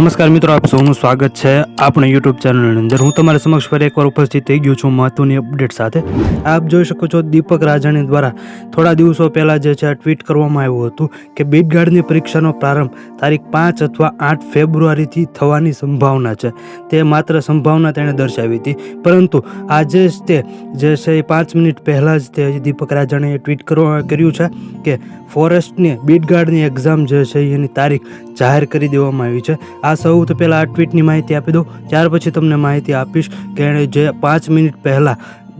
નમસ્કાર મિત્રો, આપ સૌનું સ્વાગત છે આપણે યુટ્યુબ ચેનલની અંદર. હું તમારા સમક્ષ ફરી એકવાર ઉપસ્થિત થઈ ગયો છું મહત્વની અપડેટ સાથે. આપ જોઈ શકો છો દીપક રાજાણી દ્વારા થોડા દિવસો પહેલાં જે છે ટ્વીટ કરવામાં આવ્યું હતું કે બીટગાર્ડની પરીક્ષાનો પ્રારંભ તારીખ પાંચ અથવા આઠ ફેબ્રુઆરીથી થવાની સંભાવના છે. તે માત્ર સંભાવના તેણે દર્શાવી હતી. પરંતુ આજે જ તે જે છે એ પાંચ મિનિટ પહેલાં જ તે દીપક રાજાણીએ ટ્વીટ કર્યું છે કે ફોરેસ્ટની, બીટગાર્ડની એક્ઝામ જે છે એની તારીખ જાહેર કરી દેવામાં આવી છે. આ સૌથી પહેલાં આ ટ્વીટની માહિતી આપી દઉં. ત્યાર પછી તમને માહિતી આપીશ કે એણે જે પાંચ મિનિટ પહેલાં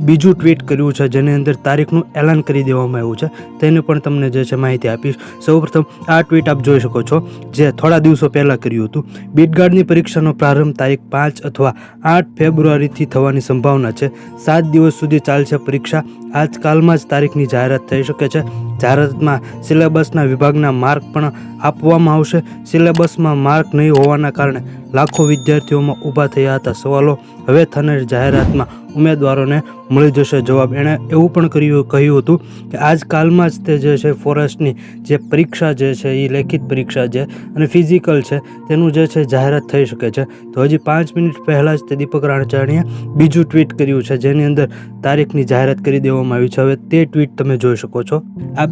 બીજું ટ્વીટ કર્યું છે, જેની અંદર તારીખનું એલાન કરી દેવામાં આવ્યું છે, તેની પણ તમને જે છે માહિતી આપીશ. સૌપ્રથમ આ ટ્વીટ આપ જોઈ શકો છો, જે થોડા દિવસો પહેલાં કર્યું હતું. બીટગાર્ડની પરીક્ષાનો પ્રારંભ તારીખ પાંચ અથવા આઠ ફેબ્રુઆરીથી થવાની સંભાવના છે. સાત દિવસ સુધી ચાલશે પરીક્ષા. આજકાલમાં જ તારીખની જાહેરાત થઈ શકે છે. જાહેરાતમાં સિલેબસના વિભાગના માર્ક પણ આપવામાં આવશે. સિલેબસમાં માર્ક નહીં હોવાના કારણે લાખો વિદ્યાર્થીઓમાં ઊભા થયા હતા સવાલો. હવે થનાર જાહેરાતમાં ઉમેદવારોને મળી જશે જવાબ. એણે એવું પણ કર્યું કહ્યું હતું કે આજકાલમાં જ તે જે છે ફોરેસ્ટની જે પરીક્ષા જે છે એ લેખિત પરીક્ષા છે અને ફિઝિકલ છે તેનું જે છે જાહેરાત થઈ શકે છે. તો હજી પાંચ મિનિટ પહેલાં જ તે દીપક રાણચાણીએ બીજું ટ્વીટ કર્યું છે. જેની અંદર તારીખની જાહેરાત કરી દેવામાં આવી છે. હવે તે ટ્વીટ તમે જોઈ શકો છો.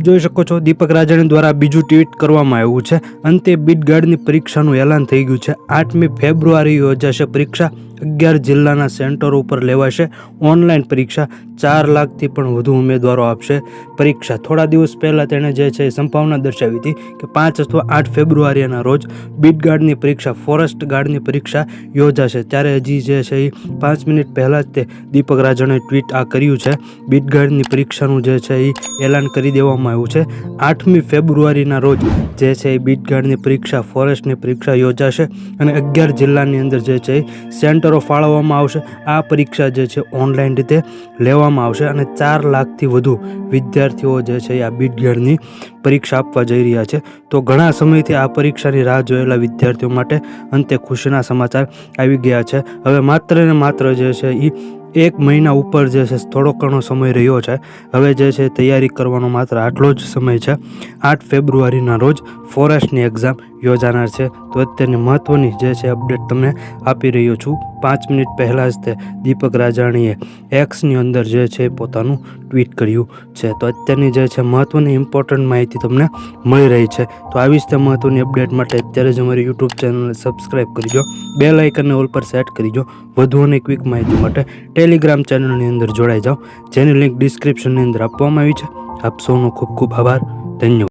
જોઈ શકો છો દીપક રાજાણી દ્વારા બીજું ટ્વીટ કરવામાં આવ્યું છે. અંતે બીટ ગાર્ડની પરીક્ષાનું એલાન થઈ ગયું છે. આઠમી ફેબ્રુઆરી યોજાશે પરીક્ષા. અગિયાર જિલ્લાના સેન્ટરો ઉપર લેવાશે. ઓનલાઈન પરીક્ષા ચાર લાખથી પણ વધુ ઉમેદવારો આપશે. પરીક્ષા થોડા દિવસ પહેલાં તેણે જે છે એ સંભાવના દર્શાવી હતી કે પાંચ અથવા આઠ ફેબ્રુઆરીના રોજ બીટ ગાર્ડની પરીક્ષા, ફોરેસ્ટ ગાર્ડની પરીક્ષા યોજાશે. ત્યારે હજી જે છે એ પાંચ મિનિટ પહેલાં જ તે દીપક રાજણે ટ્વીટ આ કર્યું છે. બીટ ગાર્ડની પરીક્ષાનું જે છે એ એલાન કરી દેવામાં આવ્યું છે. આઠમી ફેબ્રુઆરીના રોજ જે છે એ બીટ ગાર્ડની પરીક્ષા, ફોરેસ્ટની પરીક્ષા યોજાશે અને અગિયાર જિલ્લાની અંદર જે છે એ સેન્ટરો ફાળવવામાં આવશે. આ પરીક્ષા જે છે, ઓનલાઈન રીતે લેવામાં આવશે અને ચાર લાખથી વધુ વિદ્યાર્થીઓ જે છે, આ બીટ પરીક્ષા આપવા જઈ રહ્યા છે. તો ઘણા સમયથી આ પરીક્ષાની રાહ જોયેલા વિદ્યાર્થીઓ માટે અંતે ખુશીના સમાચાર આવી ગયા છે. હવે માત્ર ને માત્ર જે છે એ એક મહિના ઉપર જે છે, થોડો ઘણો સમય રહ્યો છે. હવે જે છે, તૈયારી કરવાનો માત્ર આટલો જ સમય છે. આઠ ફેબ્રુઆરીના રોજ ફોરેસ્ટની એક્ઝામ યોજાનાર છે. તો અત્યારની મહત્ત્વની જે છે અપડેટ તમને આપી રહ્યો છું. પાંચ મિનિટ પહેલાં જ તે દીપક રાજાણીએ એક્સની અંદર જે છે પોતાનું ટ્વીટ કર્યું છે. તો અત્યારની જે છે મહત્ત્વની ઇમ્પોર્ટન્ટ માહિતી તમને મળી રહી છે. તો આવી જ તે મહત્ત્વની અપડેટ માટે અત્યારે જ અમારી યુટ્યુબ ચેનલને સબસ્ક્રાઈબ કરીજો બે લાઇકનને ઓલ પર સેટ કરીજો વધુ અને ક્વિક માહિતી માટે ટેલિગ્રામ ચેનલની અંદર જોડાઈ જાઓ. જેની લિંક ડિસ્ક્રિપ્શનની અંદર આપવામાં આવી છે. આપ સૌનો ખૂબ ખૂબ આભાર. ધન્યવાદ.